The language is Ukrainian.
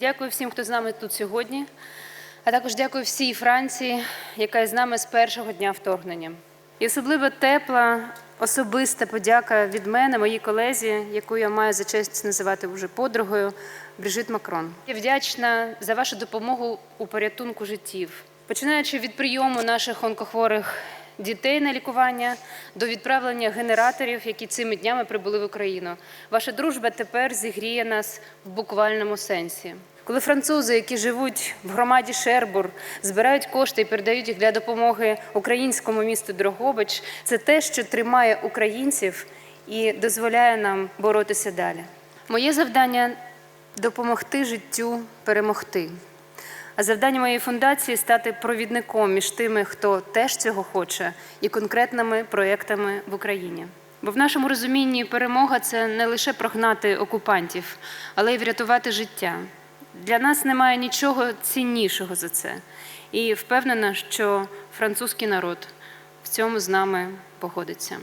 Дякую всім, хто з нами тут сьогодні, а також дякую всій Франції, яка з нами з першого дня вторгнення. І особливо тепла, особиста подяка від мене, моїй колезі, яку я маю за честь називати вже подругою, Брижит Макрон. Я вдячна за вашу допомогу у порятунку життів, починаючи від прийому наших онкохворих дітей на лікування до відправлення генераторів, які цими днями прибули в Україну. Ваша дружба тепер зігріє нас в буквальному сенсі. Коли французи, які живуть в громаді Шербур, збирають кошти і передають їх для допомоги українському місту Дрогобич, це те, що тримає українців і дозволяє нам боротися далі. Моє завдання допомогти життю перемогти. А завдання моєї фундації стати провідником між тими, хто теж цього хоче, і конкретними проєктами в Україні. Бо в нашому розумінні перемога це не лише прогнати окупантів, але й врятувати життя. Для нас немає нічого ціннішого за це. І впевнена, що французький народ в цьому з нами погодиться.